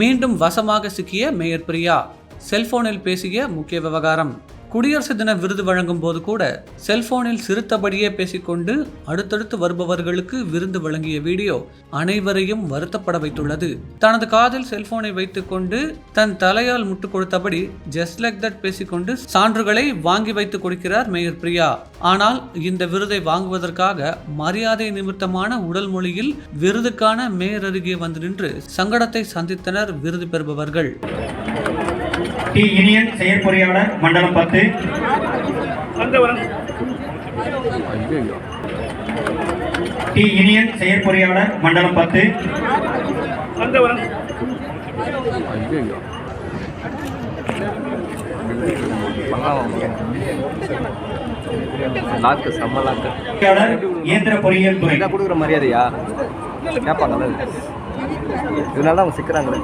மீண்டும் வசமாக சிக்கிய மேயர் பிரியா செல்போனில் பேசிய முக்கிய விவகாரம். குடியரசு தின விருது வழங்கும் போது கூட செல்போனில் சிறுத்தபடியே பேசிக்கொண்டு அடுத்தடுத்து வருபவர்களுக்கு விருந்து வழங்கிய வீடியோ அனைவரையும் வருத்தப்பட வைத்துள்ளது. தனது காதில் செல்போனை வைத்துக்கொண்டு தன் தலையால் முட்டு கொடுத்தபடி ஜஸ்ட் லைக் தட் பேசிக்கொண்டு சான்றுகளை வாங்கி வைத்து கொடுக்கிறார் மேயர் பிரியா. ஆனால் இந்த விருதை வாங்குவதற்காக மரியாதை நிமித்தமான உடல் மொழியில் விருதுக்கான மேயர் அருகே வந்து நின்று சங்கடத்தை சந்தித்தனர் விருது பெறுபவர்கள். டி இனியன் செயற்பொறியாளர் மண்டலம் பத்து. டி இனியன் செயற்பொறியாளர் மண்டலம் பத்து. லாக்கு செம்ம லாக்கு பொறியாளர் இயந்திர பொறியியல் துறை. என்ன கொடுக்குற மரியாதையா? கேட்பாங்கல்ல இதனால தான் அவங்க சிக்கிறாங்களே.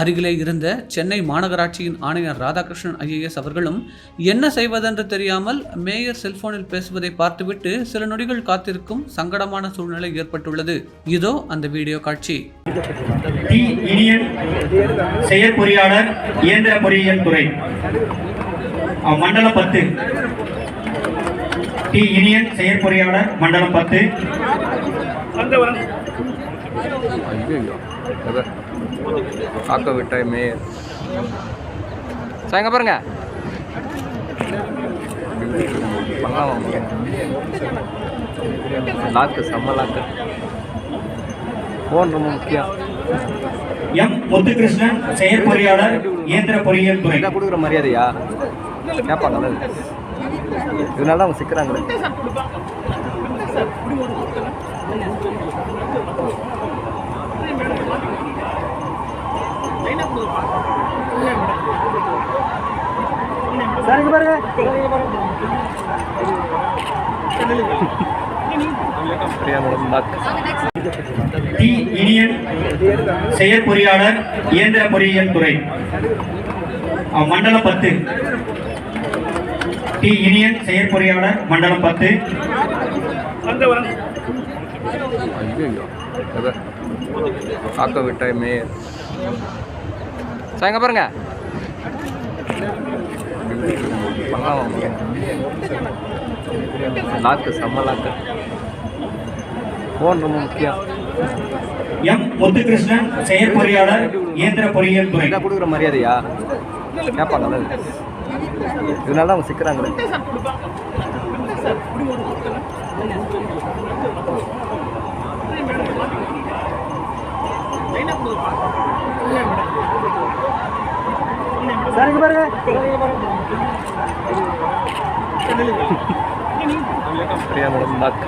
அருகிலே இருந்த சென்னை மாநகராட்சியின் ஆணையர் ராதாகிருஷ்ணன் ஐஏஎஸ் அவர்களும் என்ன செய்வதென்று தெரியாமல் மேயர் செல்போனில் பேசுவதை பார்த்துவிட்டு சில நொடிகள் காத்திருக்கும் சங்கடமான சூழ்நிலை ஏற்பட்டுள்ளது. இதோ அந்த வீடியோ காட்சி. செயற்பொறியாளர் இயந்திர பொறியியல் துறை மண்டலம் பத்து. டி இனியன் செயற்பொறியாளர் மண்டலம் பத்து. காக்க விட்டாய் மேயர். சார் எங்க பாருங்க லாக்கு செம்ம லாக்கு. ஃபோன் ரொம்ப முக்கியம். எம். முத்துகிருஷ்ணன் செயற்பொறியாளர் இயந்திர பொறியியல் துறை. என்ன கொடுக்குற மரியாதையா? கேட்பாங்கல்ல. இதனால அவங்க சிக்கிறாங்களே பிரியாணோட லாக்கு செயற்பொறியாளர் இயந்திர பொறியியல் துறை. அஹ், மண்டலம் பத்து. டி இனியன் செயற்பொறியாளர் மண்டலம் பத்து. காக்க விட்டாய் மேயர் சார் எங்க பாருங்க. லாக்கு செம்ம லாக்கு. ரொம்ப முக்கியம். எம். முத்துகிருஷ்ணன் செயற்பொறியாளர் இயந்திர பொறியியல் துறை. என்ன கொடுக்குற மரியாதையா? கேட்பாங்கல்ல இதனால தான் அவங்க சிக்கிறாங்களே பிரியாணோட லாக்கு